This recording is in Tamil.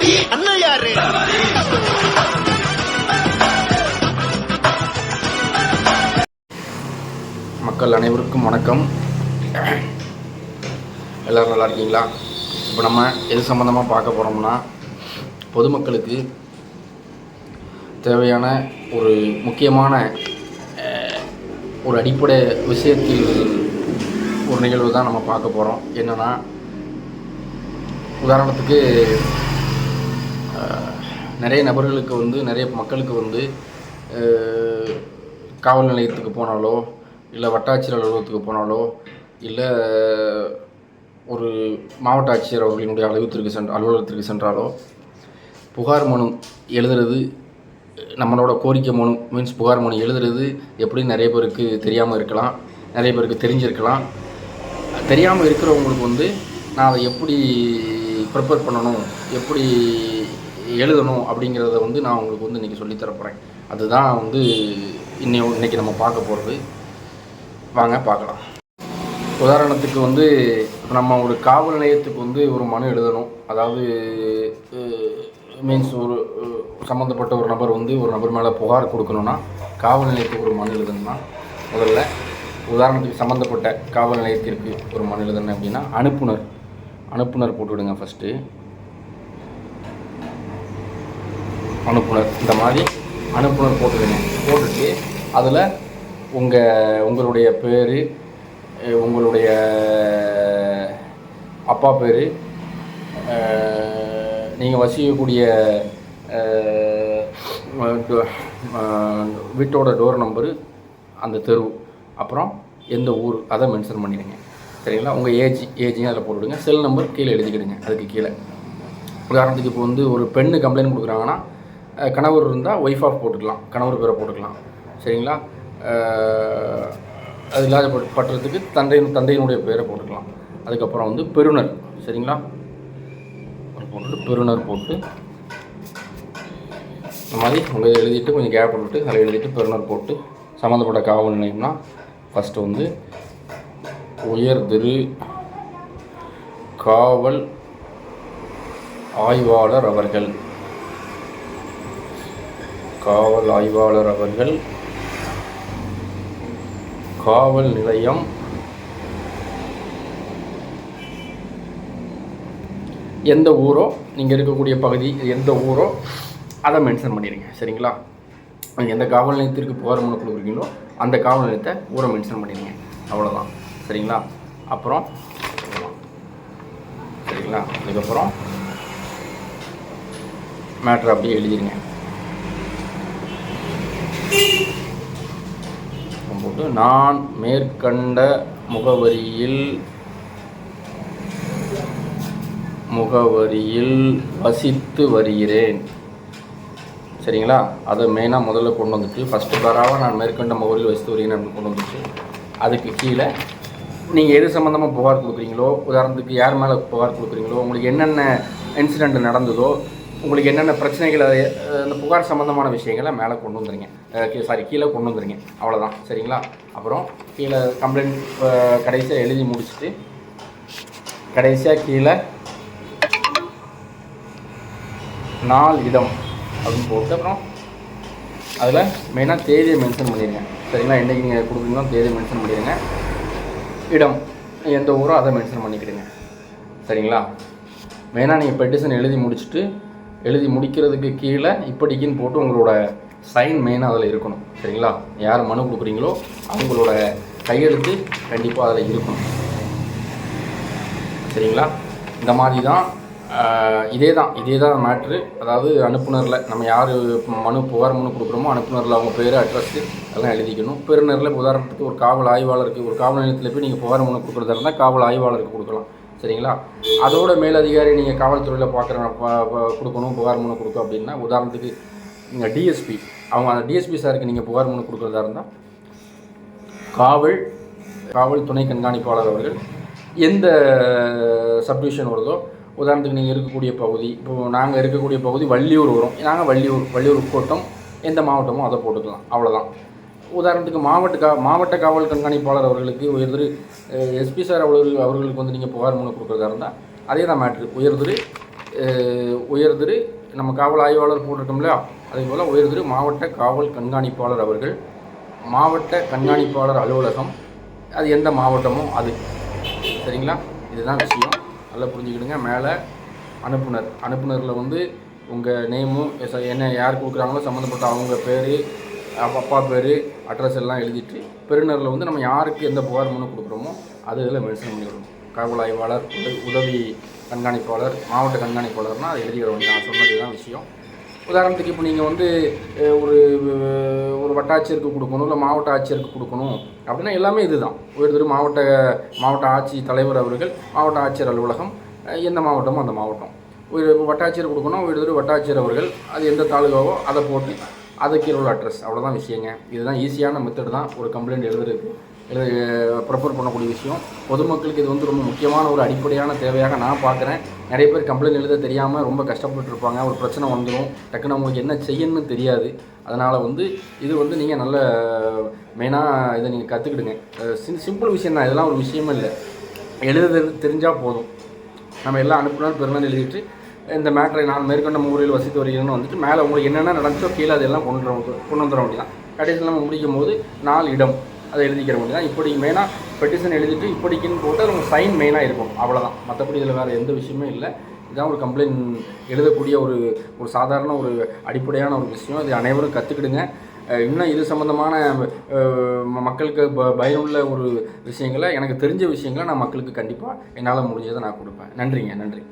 அண்ணன் யாரு மக்கள் அனைவருக்கும் வணக்கம். எல்லோரும் நல்லா இருக்கீங்களா? இப்போ நம்ம எது சம்மந்தமாக பார்க்க போகிறோம்னா பொதுமக்களுக்கு தேவையான ஒரு முக்கியமான ஒரு அடிப்படை விஷயத்தில் ஒரு நிகழ்வு தான் நம்ம பார்க்க போகிறோம் என்னென்னா உதாரணத்துக்கு நிறைய நபர்களுக்கு வந்து நிறைய மக்களுக்கு வந்து காவல் நிலையத்துக்கு போனாலோ இல்லை வட்டாட்சியர் அலுவலகத்துக்கு போனாலோ இல்லை ஒரு மாவட்ட ஆட்சியர் அவர்களினுடைய அலுவலகத்திற்கு சென்ற அலுவலகத்திற்கு சென்றாலோ புகார் மனு எழுதுறது நம்மளோட கோரிக்கை மனு மீன்ஸ் புகார் மனு எழுதுறது எப்படி நிறைய பேருக்கு தெரியாமல் இருக்கலாம் நிறைய பேருக்கு தெரிஞ்சிருக்கலாம். தெரியாமல் இருக்கிறவங்களுக்கு வந்து நான் அதை எப்படி ப்ரிப்பேர் பண்ணணும் எப்படி எழுதணும் அப்படிங்கிறத வந்து நான் உங்களுக்கு வந்து இன்றைக்கி சொல்லித்தரப்போகிறேன் அதுதான் வந்து இன்னை இன்னைக்கு நம்ம பார்க்க போகிறது வாங்க பார்க்கலாம். உதாரணத்துக்கு வந்து நம்ம ஒரு காவல் நிலையத்துக்கு வந்து ஒரு மனு எழுதணும். அதாவது மீன்ஸ் ஒரு சம்மந்தப்பட்ட ஒரு நபர் வந்து ஒரு நபர் மேலே புகார் கொடுக்கணும்னா காவல் நிலையத்துக்கு ஒரு மனு எழுதணும்னா முதல்ல உதாரணத்துக்கு சம்மந்தப்பட்ட காவல் நிலையத்திற்கு ஒரு மனு எழுதணும் அப்படின்னா அனுப்புனர். அனுப்புனர் போட்டுவிடுங்க ஃபஸ்ட்டு அனுப்புனர். இந்த மாதிரி அனுப்புனர் போட்டுருங்க போட்டுட்டு அதில் உங்கள் உங்களுடைய பேர் உங்களுடைய அப்பா பேர் நீங்கள் வசிக்கக்கூடிய வீட்டோட டோர் நம்பரு அந்த தெரு அப்புறம் எந்த ஊர் அதை மென்ஷன் பண்ணிடுங்க. சரிங்களா? உங்கள் ஏஜ் ஏஜையும் அதில் போட்டுவிடுங்க செல் நம்பர் கீழே எழுதிக்கிடுங்க. அதுக்கு கீழே. உதாரணத்துக்கு இப்போ வந்து ஒரு பெண்ணு கம்ப்ளைண்ட் கொடுக்குறாங்கன்னா கணவர் இருந்தால் ஒய்ஃப் ஆஃப் போட்டுக்கலாம். கணவர் பேரை போட்டுக்கலாம். சரிங்களா? அது இல்லாத பட்- பற்றத்துக்கு தந்தையின் தந்தையினுடைய பேரை போட்டுக்கலாம். அதுக்கப்புறம் வந்து பெருனர் சரிங்களா? போட்டுட்டு பெருனர் போட்டு இந்த மாதிரி உங்கள் எழுதிட்டு கொஞ்சம் கேப் விட்டுட்டு அதில் எழுதிட்டு பெருனர் போட்டு சம்மந்தப்பட்ட காவல் நிலையம்னா ஃபஸ்ட்டு வந்து உயர்திரு காவல் ஆய்வாளர் அவர்கள். காவல் ஆய்வாளர் அவர்கள் காவல் நிலையம் எந்த ஊரோ நீங்கள் இருக்கக்கூடிய பகுதி எந்த ஊரோ அதை மென்ஷன் பண்ணிடுங்க சரிங்களா? நீங்கள் எந்த காவல் நிலையத்திற்கு புகார் மனு கொடுக்குறீங்களோ அந்த காவல் நிலையத்தை ஊரை மென்ஷன் பண்ணிடுங்க அவ்வளோதான் சரிங்களா? அப்புறம் சரிங்களா? அதுக்கப்புறம் மேட்ரு அப்படியே எழுதிடுங்க போட்டு நான் மேற்கண்ட முகவரியில் முகவரியில் வசித்து வருகிறேன். சரிங்களா? அதை மெயினாக முதல்ல கொண்டு வந்துட்டு ஃபஸ்ட்டு பேராக நான் மேற்கண்ட முகவரியில் வசித்து வருகிறேன் அப்படின்னு கொண்டு வந்துட்டு அதுக்கு கீழே நீங்கள் எது சம்மந்தமாக புகார் கொடுக்குறீங்களோ உதாரணத்துக்கு யார் மேலே புகார் கொடுக்குறீங்களோ உங்களுக்கு என்னென்ன இன்சிடெண்ட் நடந்ததோ உங்களுக்கு என்னென்ன பிரச்சனைகள் அது, இந்த அந்த புகார் சம்மந்தமான விஷயங்களை மேலே கொண்டு வந்துருங்க. சாரி கீழே கொண்டு வந்துருங்க. அவ்வளோதான் சரிங்களா? அப்புறம் கீழே கம்ப்ளைண்ட் கடைசியாக எழுதி முடிச்சுட்டு கடைசியாக கீழே நாள் இடம் அப்படின்னு போட்டு அப்புறம் அதில் மெயினாக தேதியை மென்ஷன் பண்ணிடுங்க சரிங்களா? என்றைக்கு நீங்கள் கொடுக்குறீங்களோ தேதியை மென்ஷன் பண்ணிடுங்க இடம் எந்த ஊரோ அதை மென்ஷன் பண்ணிக்கிடுங்க. சரிங்களா? மெயினாக நீங்கள் பெட்டிஷன் எழுதி முடிச்சுட்டு எழுதி முடிக்கிறதுக்கு கீழே இப்படிக்குன்னு போட்டு உங்களோட சைன் மெயினாக அதில் இருக்கணும். சரிங்களா? யார் மனு கொடுக்குறீங்களோ அவங்களோட கையெழுத்து கண்டிப்பாக அதில் இருக்கணும். சரிங்களா? இந்த மாதிரி தான் இதே தான் இதே தான் மேட்ரு அதாவது அனுப்புனரில் நம்ம யார் மனு புகார் மனு கொடுக்குறோமோ அனுப்புனரில் அவங்க பேர் அட்ரஸ்ஸு அதெல்லாம் எழுதிக்கணும். பெருநரில் உதாரணத்துக்கு ஒரு காவல் ஆய்வாளருக்கு ஒரு காவல் நிலையத்தில் போய் நீங்கள் புகார் மனு கொடுக்குறதா இருந்தால் காவல் ஆய்வாளருக்கு கொடுக்கலாம். சரிங்களா? அதோட மேலதிகாரி நீங்கள் காவல்துறையில் பார்க்குற கொடுக்கணும் புகார் மனு கொடுக்கும் அப்படின்னா உதாரணத்துக்கு நீங்கள் டிஎஸ்பி அவங்க அந்த டிஎஸ்பி சாருக்கு நீங்கள் புகார் மனு கொடுக்குறதா இருந்தால் காவல் காவல் துணை கண்காணிப்பாளர் அவர்கள் எந்த சப்டிவிஷன் வருதோ உதாரணத்துக்கு நீங்கள் இருக்கக்கூடிய பகுதி இப்போது நாங்கள் இருக்கக்கூடிய பகுதி வள்ளியூர் வரும். நாங்கள் வள்ளியூர் வள்ளியூர் கோட்டம் எந்த மாவட்டமோ அதை போட்டுக்கலாம். அவ்வளோதான் உதாரணத்துக்கு மாவட்ட கா மாவட்ட காவல் கண்காணிப்பாளர் அவர்களுக்கு உயர்திரு எஸ்பி சார் அவர்கள் அவர்களுக்கு வந்து நீங்கள் புகார் மனு கொடுக்குறதா இருந்தால் அதே தான் மேட்ரு உயர்திரு உயர்திரு நம்ம காவல் ஆய்வாளர் போட்டிருக்கோம் இல்லையா? அதே போல் உயர்திரு மாவட்ட காவல் கண்காணிப்பாளர் அவர்கள் மாவட்ட கண்காணிப்பாளர் அலுவலகம் அது எந்த மாவட்டமோ அது. சரிங்களா? இதுதான் விஷயம். நல்லா புரிஞ்சுக்கிடுங்க. மேலே அனுப்புனர். அனுப்புனரில் வந்து உங்கள் நேமும் எஸ்- என்ன யார் கொடுக்குறாங்களோ சம்மந்தப்பட்ட அவங்க பேர் அப்பா பேர் அட்ரஸ் எல்லாம் எழுதிட்டு பெறுநரில் வந்து நம்ம யாருக்கு எந்த புகார் மனு கொடுக்குறோமோ அது இதில் மென்ஷன் பண்ணிவிடணும் காவல் ஆய்வாளர் உதவி கண்காணிப்பாளர் மாவட்ட கண்காணிப்பாளர்னால் அது எழுதிக்கிற வேண்டிய நான் சொன்னது தான் விஷயம். உதாரணத்துக்கு இப்போ நீங்கள் வந்து ஒரு ஒரு வட்டாட்சியருக்கு கொடுக்கணும் இல்லை மாவட்ட ஆட்சியருக்கு கொடுக்கணும் அப்படின்னா எல்லாமே இதுதான். ஒரு திரு மாவட்ட மாவட்ட ஆட்சி தலைவர் அவர்கள் மாவட்ட ஆட்சியர் அலுவலகம் எந்த மாவட்டமோ அந்த மாவட்டம். ஒரு வட்டாட்சியர் கொடுக்கணும் ஒரு திரு வட்டாட்சியர் அவர்கள் அது எந்த தாலுகாவோ அதை போட்டு அது கீழே உள்ள அட்ரஸ் அவ்வளோதான் விஷயங்க. இதுதான் ஈஸியான மெத்தட் தான். ஒரு கம்ப்ளைண்ட் எழுதுறதுக்கு எழுத ப்ரிஃபர் பண்ணக்கூடிய விஷயம். பொதுமக்களுக்கு இது வந்து ரொம்ப முக்கியமான ஒரு அடிப்படையான தேவையாக நான் பார்க்குறேன். நிறைய பேர் கம்ப்ளைண்ட் எழுத தெரியாமல் ரொம்ப கஷ்டப்பட்டுருப்பாங்க ஒரு பிரச்சனை வந்துடும் டக்குன்னு அவங்களுக்கு என்ன செய்யணும்னு தெரியாது. அதனால் வந்து இது வந்து நீங்கள் நல்ல மெயினாக இதை நீங்கள் கற்றுக்கிடுங்க சிம் சிம்பிள் விஷயம் தான். இதெல்லாம் ஒரு விஷயமே இல்லை. எழுத தெரிஞ்சால் போதும். நம்ம எல்லாம் அனுப்புனாலும் பெருநாள் எழுதிட்டு இந்த மேட்டரை நான் மேற்கொண்ட முறையில் வசித்து வருகிறேன்னு வந்துட்டு மேலே உங்களுக்கு என்னென்ன நடந்துச்சோ கீழே அதெல்லாம் கொண்டு வர கொண்டு வந்துட வேண்டியதான் கடைசியில் நம்ம முடிக்கும் போது நாலு இடம் அதை எழுதிக்கிற வேண்டியதான் இப்படி மெயினாக பெட்டிஷன் எழுதிட்டு இப்படிக்குன்னு போட்டு அது உங்கள் சைன் மெயினாக இருக்கும். அவ்வளோதான் மற்றபடி இதில் வேறு எந்த விஷயமே இல்லை. இதான் ஒரு கம்ப்ளைண்ட் எழுதக்கூடிய ஒரு ஒரு சாதாரண ஒரு அடிப்படையான ஒரு விஷயம். இது அனைவரும் கற்றுக்கிடுங்க இன்னும் இது சம்மந்தமான ம- மக்களுக்கு ப பயனுள்ள ஒரு விஷயங்களை எனக்கு தெரிஞ்ச விஷயங்களை நான் மக்களுக்கு கண்டிப்பாக என்னால் முடிஞ்சதை நான் கொடுப்பேன். நன்றிங்க நன்றி.